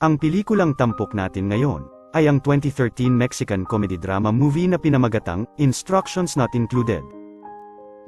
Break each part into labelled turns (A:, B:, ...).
A: Ang pelikulang tampok natin ngayon, ay ang 2013 Mexican comedy drama movie na pinamagatang, Instructions Not Included.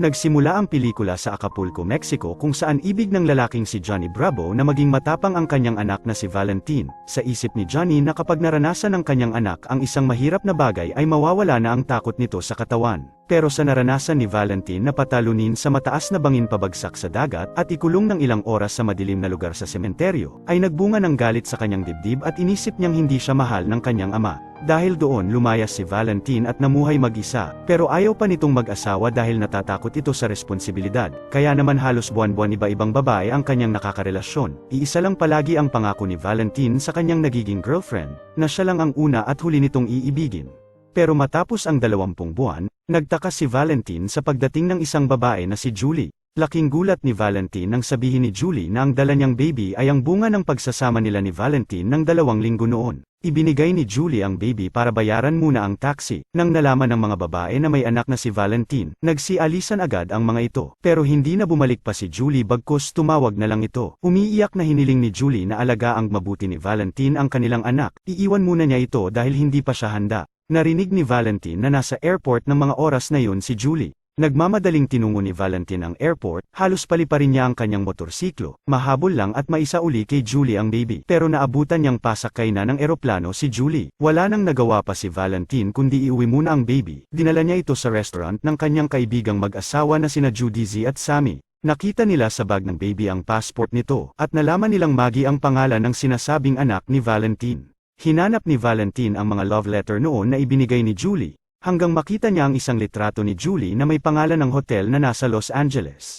A: Nagsimula ang pelikula sa Acapulco, Mexico kung saan ibig ng lalaking si Johnny Bravo na maging matapang ang kanyang anak na si Valentin. Sa isip ni Johnny na kapag naranasan ng kanyang anak ang isang mahirap na bagay ay mawawala na ang takot nito sa katawan. Pero sa naranasan ni Valentin na patalunin sa mataas na bangin pabagsak sa dagat at ikulong ng ilang oras sa madilim na lugar sa sementeryo, ay nagbunga ng galit sa kanyang dibdib at inisip niyang hindi siya mahal ng kanyang ama. Dahil doon lumayas si Valentin at namuhay mag-isa, pero ayaw pa nitong mag-asawa dahil natatakot ito sa responsibilidad, kaya naman halos buwan-buwan iba-ibang babae ang kanyang nakakarelasyon. Iisa lang palagi ang pangako ni Valentin sa kanyang nagiging girlfriend, na siya lang ang una at huli nitong iibigin. Pero matapos ang dalawampung buwan, nagtaka si Valentin sa pagdating ng isang babae na si Julie. Laking gulat ni Valentin nang sabihin ni Julie na ang dala niyang baby ay ang bunga ng pagsasama nila ni Valentin ng dalawang linggo noon. Ibinigay ni Julie ang baby para bayaran muna ang taxi. Nang nalaman ng mga babae na may anak na si Valentin, nagsialisan agad ang mga ito. Pero hindi na bumalik pa si Julie bagkus tumawag na lang ito. Umiiyak na hiniling ni Julie na alaga ang mabuti ni Valentin ang kanilang anak. Iiwan muna niya ito dahil hindi pa siya handa. Narinig ni Valentin na nasa airport ng mga oras na yun si Julie. Nagmamadaling tinungo ni Valentin ang airport, halos paliparin niya ang kanyang motorsiklo, mahabol lang at maisauli kay Julie ang baby. Pero naabutan niyang pasakay na ng eroplano si Julie. Wala nang nagawa pa si Valentin kundi iuwi muna ang baby. Dinala niya ito sa restaurant ng kanyang kaibigang mag-asawa na sina Judy Z at Sammy. Nakita nila sa bag ng baby ang passport nito, at nalaman nilang Maggie ang pangalan ng sinasabing anak ni Valentin. Hinanap ni Valentin ang mga love letter noon na ibinigay ni Julie, hanggang makita niya ang isang litrato ni Julie na may pangalan ng hotel na nasa Los Angeles.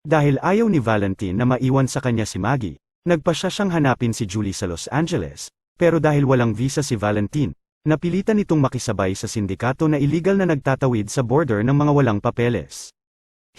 A: Dahil ayaw ni Valentin na maiwan sa kanya si Maggie, nagpa siya siyang hanapin si Julie sa Los Angeles, pero dahil walang visa si Valentin, napilitan itong makisabay sa sindikato na illegal na nagtatawid sa border ng mga walang papeles.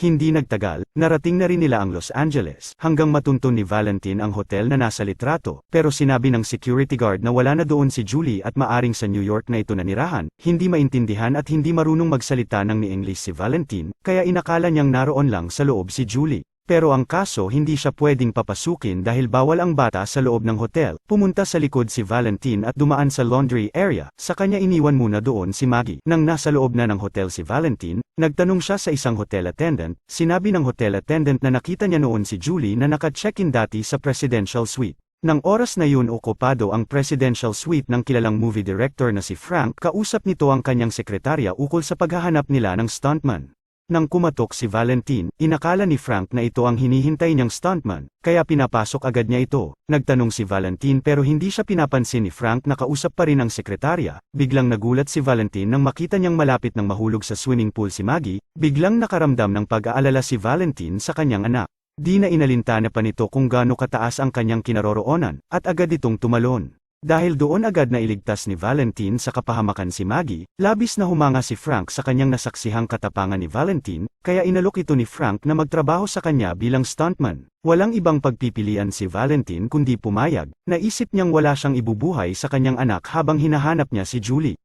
A: Hindi nagtagal, narating na rin nila ang Los Angeles, hanggang matuntun ni Valentin ang hotel na nasa litrato, pero sinabi ng security guard na wala na doon si Julie at maaring sa New York na ito nanirahan, hindi maintindihan at hindi marunong magsalita ng ni English si Valentin, kaya inakala niyang naroon lang sa loob si Julie. Pero ang kaso hindi siya pwedeng papasukin dahil bawal ang bata sa loob ng hotel. Pumunta sa likod si Valentin at dumaan sa laundry area, sa kanya iniwan muna doon si Maggie. Nang nasa loob na ng hotel si Valentin, nagtanong siya sa isang hotel attendant, sinabi ng hotel attendant na nakita niya noon si Julie na naka-check-in dati sa presidential suite. Nang oras na yun okupado ang presidential suite ng kilalang movie director na si Frank, kausap nito ang kanyang sekretarya ukol sa paghahanap nila ng stuntman. Nang kumatok si Valentin, inakala ni Frank na ito ang hinihintay niyang stuntman, kaya pinapasok agad niya ito. Nagtanong si Valentin pero hindi siya pinapansin ni Frank na kausap pa rin ang sekretarya. Biglang nagulat si Valentin nang makita niyang malapit ng mahulog sa swimming pool si Maggie, biglang nakaramdam ng pag-aalala si Valentin sa kanyang anak. Di na inalintana pa nito kung gaano kataas ang kanyang kinaroroonan, at agad itong tumalon. Dahil doon agad na iligtas ni Valentin sa kapahamakan si Maggie, labis na humanga si Frank sa kanyang nasaksihang katapangan ni Valentin, kaya inalok ito ni Frank na magtrabaho sa kanya bilang stuntman. Walang ibang pagpipilian si Valentin kundi pumayag, naisip niyang wala siyang ibubuhay sa kanyang anak habang hinahanap niya si Julie.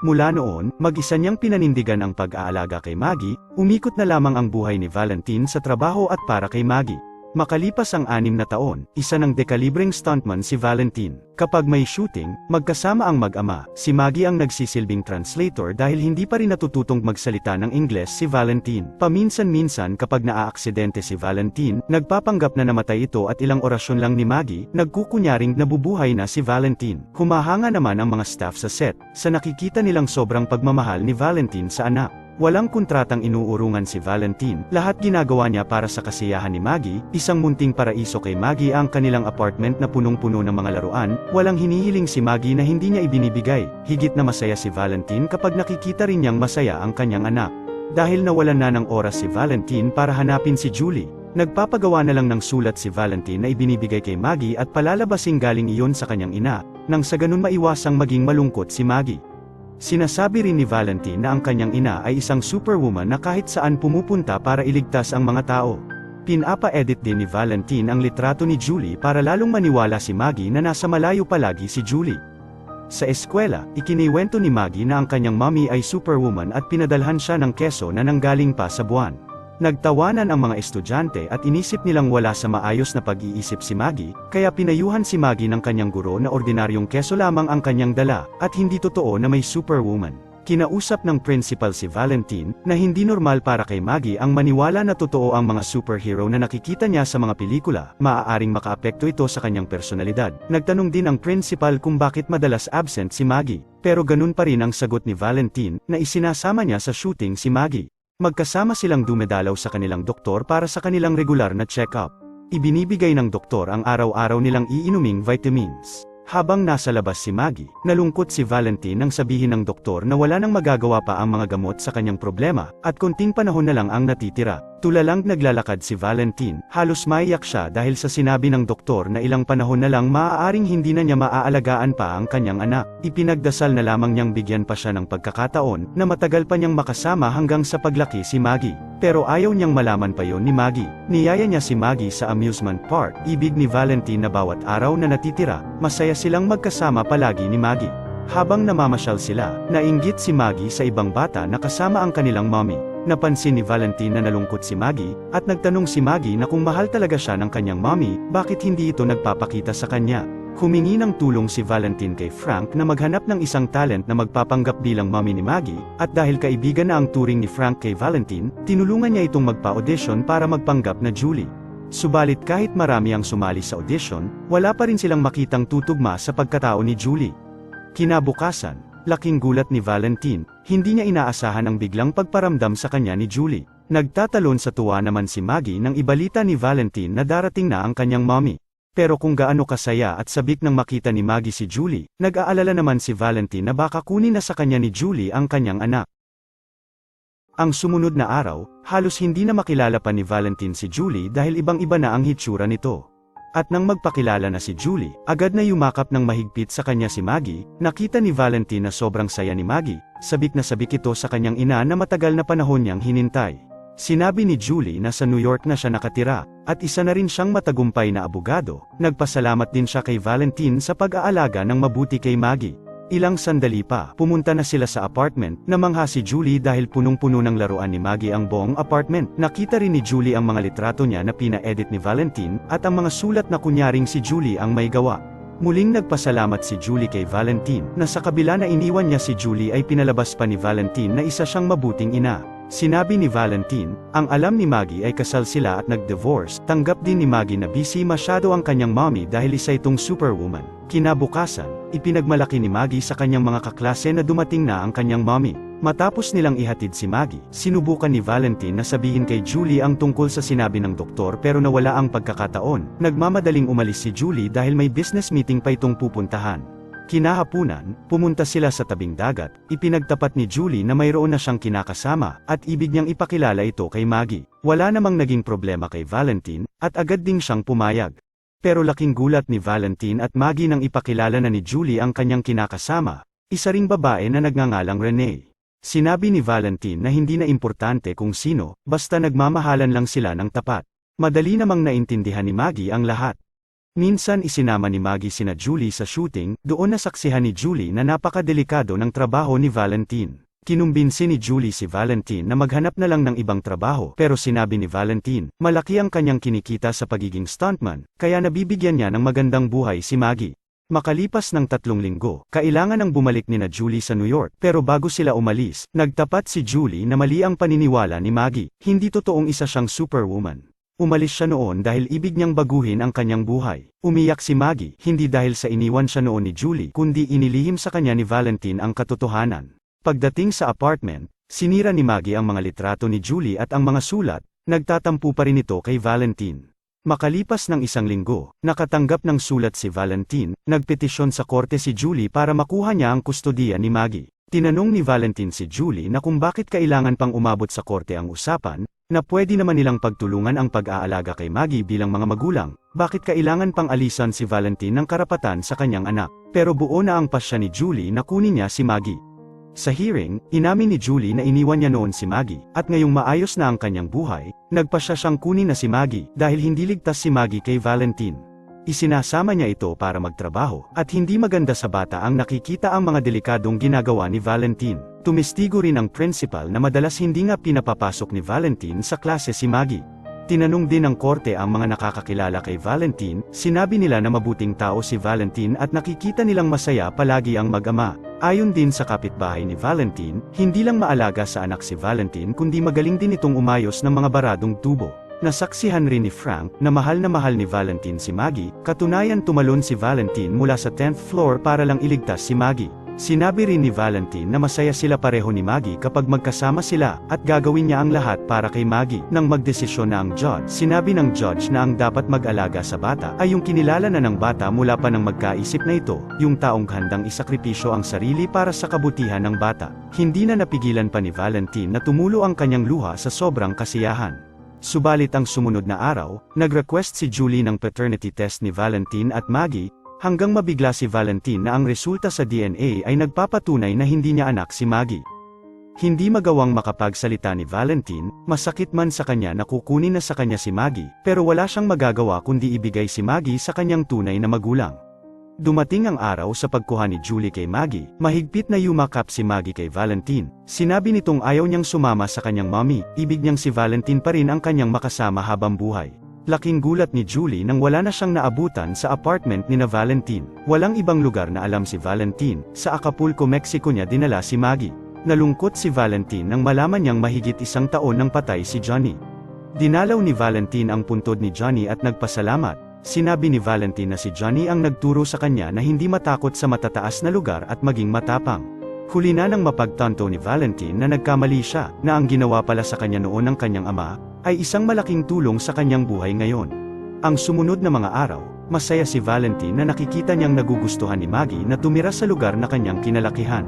A: Mula noon, mag-isa niyang pinanindigan ang pag-aalaga kay Maggie, umikot na lamang ang buhay ni Valentin sa trabaho at para kay Maggie. Makalipas ang anim na taon, isa ng dekalibreng stuntman si Valentin. Kapag may shooting, magkasama ang mag-ama, si Maggie ang nagsisilbing translator dahil hindi pa rin natututong magsalita ng Ingles si Valentin. Paminsan-minsan kapag naaaksidente si Valentin, nagpapanggap na namatay ito at ilang orasyon lang ni Maggie, nagkukunyaring nabubuhay na si Valentin. Humahanga naman ang mga staff sa set, sa nakikita nilang sobrang pagmamahal ni Valentin sa anak. Walang kontratang inuurungan si Valentin, lahat ginagawa niya para sa kasiyahan ni Maggie, isang munting paraiso kay Maggie ang kanilang apartment na punong-puno ng mga laruan, walang hinihiling si Maggie na hindi niya ibinibigay, higit na masaya si Valentin kapag nakikita rin niyang masaya ang kanyang anak. Dahil nawalan na ng oras si Valentin para hanapin si Julie, nagpapagawa na lang ng sulat si Valentin na ibinibigay kay Maggie at palalabasing galing iyon sa kanyang ina, nang sa ganun maiwasang maging malungkot si Maggie. Sinasabi rin ni Valentin na ang kanyang ina ay isang superwoman na kahit saan pumupunta para iligtas ang mga tao. Pinapa-edit din ni Valentin ang litrato ni Julie para lalong maniwala si Maggie na nasa malayo palagi si Julie. Sa eskwela, ikiniwento ni Maggie na ang kanyang mommy ay superwoman at pinadalhan siya ng keso na nanggaling pa sa buwan. Nagtawanan ang mga estudyante at inisip nilang wala sa maayos na pag-iisip si Maggie, kaya pinayuhan si Maggie ng kanyang guro na ordinaryong keso lamang ang kanyang dala, at hindi totoo na may superwoman. Kinausap ng principal si Valentine, na hindi normal para kay Maggie ang maniwala na totoo ang mga superhero na nakikita niya sa mga pelikula, maaaring makaapekto ito sa kanyang personalidad. Nagtanong din ang principal kung bakit madalas absent si Maggie, pero ganun pa rin ang sagot ni Valentine, na isinasama niya sa shooting si Maggie. Magkasama silang dumedalaw sa kanilang doktor para sa kanilang regular na check-up. Ibinibigay ng doktor ang araw-araw nilang iinuming vitamins. Habang nasa labas si Maggie, nalungkot si Valentine nang sabihin ng doktor na wala nang magagawa pa ang mga gamot sa kanyang problema, at konting panahon na lang ang natitira. Tulalang naglalakad si Valentine, halos maiyak siya dahil sa sinabi ng doktor na ilang panahon na lang maaaring hindi na niya maaalagaan pa ang kanyang anak. Ipinagdasal na lamang niyang bigyan pa siya ng pagkakataon na matagal pa niyang makasama hanggang sa paglaki si Maggie. Pero ayaw niyang malaman pa yon ni Maggie. Niyaya niya si Maggie sa amusement park. Ibig ni Valentine na bawat araw na natitira, masaya silang magkasama palagi ni Maggie. Habang namamasyal sila, nainggit si Maggie sa ibang bata na kasama ang kanilang mommy. Napansin ni Valentine na nalungkot si Maggie, at nagtanong si Maggie na kung mahal talaga siya ng kanyang mommy, bakit hindi ito nagpapakita sa kanya. Humingi ng tulong si Valentine kay Frank na maghanap ng isang talent na magpapanggap bilang mommy ni Maggie, at dahil kaibigan na ang turing ni Frank kay Valentine, tinulungan niya itong magpa-audition para magpanggap na Julie. Subalit kahit marami ang sumali sa audition, wala pa rin silang makitang tutugma sa pagkatao ni Julie. Kinabukasan, laking gulat ni Valentine, hindi niya inaasahan ang biglang pagparamdam sa kanya ni Julie. Nagtatalon sa tuwa naman si Maggie nang ibalita ni Valentine na darating na ang kanyang mommy. Pero kung gaano kasaya at sabik nang makita ni Maggie si Julie, nag-aalala naman si Valentine na baka kunin na sa kanya ni Julie ang kanyang anak. Ang sumunod na araw, halos hindi na makilala pa ni Valentine si Julie dahil ibang-iba na ang hitsura nito. At nang magpakilala na si Julie, agad na yumakap ng mahigpit sa kanya si Maggie, nakita ni Valentine na sobrang saya ni Maggie, sabik na sabik ito sa kanyang ina na matagal na panahon niyang hinintay. Sinabi ni Julie na sa New York na siya nakatira, at isa na rin siyang matagumpay na abogado, nagpasalamat din siya kay Valentine sa pag-aalaga ng mabuti kay Maggie. Ilang sandali pa, pumunta na sila sa apartment, namangha si Julie dahil punong-puno ng laruan ni Maggie ang buong apartment. Nakita rin ni Julie ang mga litrato niya na pina-edit ni Valentine, at ang mga sulat na kunyaring si Julie ang may gawa. Muling nagpasalamat si Julie kay Valentine, na sa kabila na iniwan niya si Julie ay pinalabas pa ni Valentine na isa siyang mabuting ina. Sinabi ni Valentine, ang alam ni Maggie ay kasal sila at nag-divorce, tanggap din ni Maggie na busy masyado ang kanyang mommy dahil isa itong superwoman. Kinabukasan, ipinagmalaki ni Maggie sa kanyang mga kaklase na dumating na ang kanyang mommy. Matapos nilang ihatid si Maggie, sinubukan ni Valentine na sabihin kay Julie ang tungkol sa sinabi ng doktor pero nawala ang pagkakataon. Nagmamadaling umalis si Julie dahil may business meeting pa itong pupuntahan. Kinahapunan, pumunta sila sa tabing dagat, ipinagtapat ni Julie na mayroon na siyang kinakasama, at ibig niyang ipakilala ito kay Maggie. Wala namang naging problema kay Valentine, at agad ding siyang pumayag. Pero laking gulat ni Valentine at Maggie nang ipakilala na ni Julie ang kanyang kinakasama, isa ring babae na nagngangalang Renee. Sinabi ni Valentine na hindi na importante kung sino, basta nagmamahalan lang sila ng tapat. Madali namang naintindihan ni Maggie ang lahat. Minsan isinama ni Maggie sina Julie sa shooting, doon nasaksihan ni Julie na napakadelikado ng trabaho ni Valentine. Kinumbinsi ni Julie si Valentine na maghanap na lang ng ibang trabaho pero sinabi ni Valentine, malaki ang kanyang kinikita sa pagiging stuntman, kaya nabibigyan niya ng magandang buhay si Maggie. Makalipas ng tatlong linggo, kailangan ng bumalik ni na Julie sa New York, pero bago sila umalis, nagtapat si Julie na mali ang paniniwala ni Maggie, hindi totoong isa siyang superwoman. Umalis siya noon dahil ibig niyang baguhin ang kanyang buhay. Umiyak si Maggie, hindi dahil sa iniwan siya noon ni Julie, kundi inilihim sa kanya ni Valentine ang katotohanan. Pagdating sa apartment, sinira ni Maggie ang mga litrato ni Julie at ang mga sulat, nagtatampo pa rin ito kay Valentine. Makalipas ng isang linggo, nakatanggap ng sulat si Valentine, nagpetisyon sa korte si Julie para makuha niya ang kustodiya ni Maggie. Tinanong ni Valentine si Julie na kung bakit kailangan pang umabot sa korte ang usapan, na pwede naman nilang pagtulungan ang pag-aalaga kay Maggie bilang mga magulang, bakit kailangan pang alisan si Valentine ng karapatan sa kanyang anak. Pero buo na ang pasya ni Julie na kunin niya si Maggie. Sa hearing, inamin ni Julie na iniwan niya noon si Maggie, at ngayong maayos na ang kanyang buhay, nagpasya siyang kunin na si Maggie dahil hindi ligtas si Maggie kay Valentine. Isinasama niya ito para magtrabaho, at hindi maganda sa bata ang nakikita ang mga delikadong ginagawa ni Valentine. Tumestigo rin ang principal na madalas hindi nga pinapapasok ni Valentine sa klase si Maggie. Tinanong din ng korte ang mga nakakakilala kay Valentine, sinabi nila na mabuting tao si Valentine at nakikita nilang masaya palagi ang mag-ama. Ayon din sa kapitbahay ni Valentine, hindi lang maalaga sa anak si Valentine kundi magaling din itong umayos ng mga baradong tubo. Nasaksihan rin ni Frank na mahal na mahal ni Valentine si Maggie, katunayan tumalon si Valentine mula sa 10th floor para lang iligtas si Maggie. Sinabi rin ni Valentine na masaya sila pareho ni Maggie kapag magkasama sila, at gagawin niya ang lahat para kay Maggie. Nang magdesisyon na ang judge, sinabi ng judge na ang dapat mag-alaga sa bata ay yung kinilala na ng bata mula pa ng magkaisip na ito, yung taong handang isakripisyo ang sarili para sa kabutihan ng bata. Hindi na napigilan pa ni Valentine na tumulo ang kanyang luha sa sobrang kasiyahan. Subalit ang sumunod na araw, nag-request si Julie ng paternity test ni Valentine at Maggie, hanggang mabigla si Valentine na ang resulta sa DNA ay nagpapatunay na hindi niya anak si Maggie. Hindi magawang makapagsalita ni Valentine, masakit man sa kanya na kukunin na sa kanya si Maggie, pero wala siyang magagawa kundi ibigay si Maggie sa kanyang tunay na magulang. Dumating ang araw sa pagkuha ni Julie kay Maggie, mahigpit na yumakap si Maggie kay Valentine. Sinabi nitong ayaw niyang sumama sa kanyang mommy, ibig niyang si Valentine pa rin ang kanyang makasama habang buhay. Laking gulat ni Julie nang wala na siyang naabutan sa apartment ni na Valentine. Walang ibang lugar na alam si Valentine, sa Acapulco, Mexico niya dinala si Maggie. Nalungkot si Valentine nang malaman niyang mahigit isang taon nang patay si Johnny. Dinalaw ni Valentine ang puntod ni Johnny at nagpasalamat. Sinabi ni Valentine na si Johnny ang nagturo sa kanya na hindi matakot sa matataas na lugar at maging matapang. Huli na nang mapagtanto ni Valentine na nagkamali siya, na ang ginawa pala sa kanya noon ng kanyang ama, ay isang malaking tulong sa kanyang buhay ngayon. Ang sumunod na mga araw, masaya si Valentine na nakikita niyang nagugustuhan ni Maggie na tumira sa lugar na kanyang kinalakihan.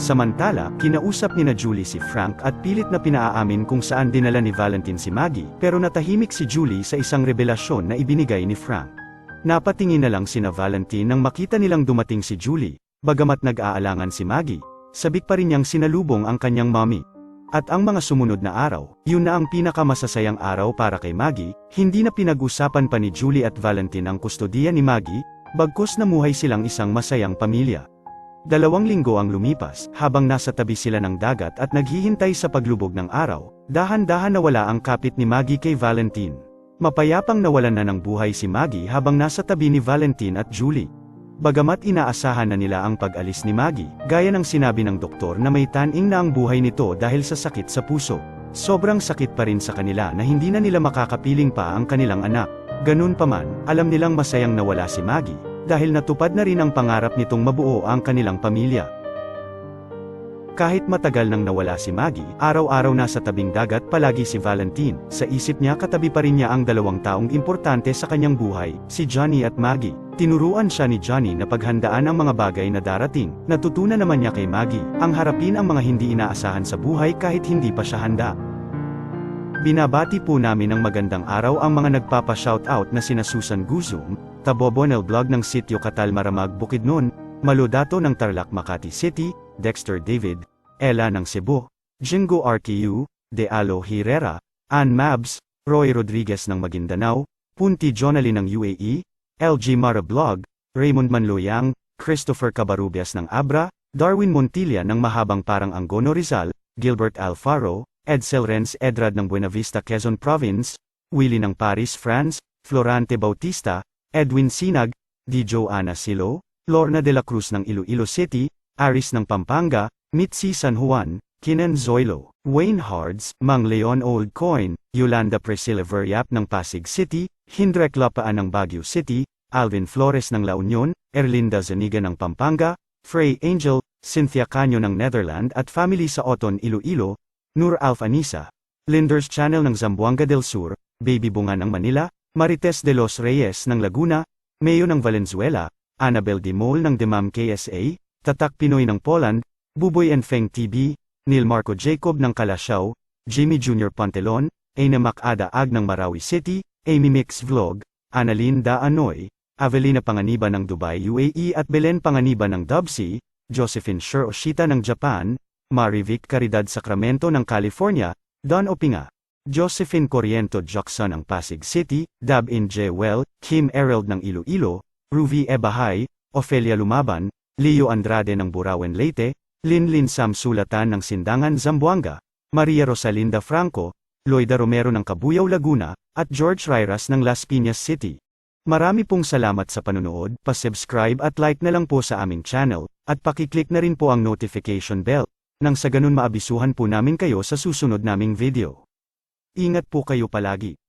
A: Samantala, kinausap ni na Julie si Frank at pilit na pinaaamin kung saan dinala ni Valentine si Maggie, pero natahimik si Julie sa isang revelasyon na ibinigay ni Frank. Napatingin na lang sina Valentine nang makita nilang dumating si Julie, bagamat nag-aalangan si Maggie, sabik pa rin niyang sinalubong ang kanyang mommy. At ang mga sumunod na araw, yun na ang pinakamasasayang araw para kay Maggie, hindi na pinag-usapan pa ni Julie at Valentine ang kustodiya ni Maggie, bagkus namuhay silang isang masayang pamilya. Dalawang linggo ang lumipas, habang nasa tabi sila ng dagat at naghihintay sa paglubog ng araw, dahan-dahan nawala ang kapit ni Maggie kay Valentine. Mapayapang nawalan na ng buhay si Maggie habang nasa tabi ni Valentine at Julie. Bagamat inaasahan na nila ang pag-alis ni Maggie, gaya ng sinabi ng doktor na may taning na ang buhay nito dahil sa sakit sa puso. Sobrang sakit pa rin sa kanila na hindi na nila makakapiling pa ang kanilang anak. Ganun pa man, alam nilang masayang nawala si Maggie, dahil natupad na rin ang pangarap nitong mabuo ang kanilang pamilya. Kahit matagal nang nawala si Maggie, araw-araw nasa tabing dagat palagi si Valentine. Sa isip niya katabi pa rin niya ang dalawang taong importante sa kanyang buhay, si Johnny at Maggie. Tinuruan siya ni Johnny na paghandaan ang mga bagay na darating. Natutunan naman niya kay Maggie, ang harapin ang mga hindi inaasahan sa buhay kahit hindi pa siya handa. Binabati po namin ng magandang araw ang mga nagpapa-shoutout na sina Susan Guzum, Tabobonel Blog ng Sityo Katal Maramag Bukidnon, Maludato ng Tarlac Makati City, Dexter David, Ella ng Cebu, Jingo RTU, De Alo Herrera, Ann Mabs, Roy Rodriguez ng Maguindanao, Punti Jonali ng UAE, LG Mara Blog, Raymond Manloyang, Christopher Cabarubias ng Abra, Darwin Montilla ng Mahabang Parang Angono Rizal, Gilbert Alfaro, Edsel Renz Edrad ng Buenavista Quezon Province, Willie ng Paris France, Florante Bautista, Edwin Sinag, Di Joanna Silo, Lorna de la Cruz ng Iloilo City, Aris ng Pampanga, Mitzi San Juan, Kinan Zoilo, Wayne Hards, Mang Leon Old Coin, Yolanda Priscilla Veriap ng Pasig City, Hindrek Lapaan ng Baguio City, Alvin Flores ng La Union, Erlinda Zaniga ng Pampanga, Frey Angel, Cynthia Canyo ng Netherland at family sa Oton Iloilo, Nur Alfanisa, Linders Channel ng Zamboanga del Sur, Baby Bunga ng Manila, Marites de los Reyes ng Laguna, Mayo ng Valenzuela, Annabel Dimol ng Demam KSA, Tatak Pinoy ng Poland, Buboy and Feng TV, Neil Marco Jacob ng Kalasyaw, Jimmy Jr. Pantelon, Aina Macada Ag ng Marawi City, Amy Mix Vlog, Annalyn Da Anoy, Avelina Panganiba ng Dubai UAE at Belen Panganiba ng Dubsy, Josephine Sher Oshita ng Japan, Marivic Caridad Sacramento ng California, Don Opinga, Josephine Corriento Jackson ng Pasig City, Dab In J. Well, Kim Erald ng Iloilo, Ruby Ebahay, Ofelia Lumaban, Leo Andrade ng Burawen Leyte, Linlin Sam Sulatan ng Sindangan Zamboanga, Maria Rosalinda Franco, Loida Romero ng Kabuyaw Laguna, at George Rairas ng Las Piñas City. Marami pong salamat sa panunood, pa-subscribe at like na lang po sa aming channel, at pakiclick na rin po ang notification bell, nang sa ganun maabisuhan po namin kayo sa susunod naming video. Ingat po kayo palagi.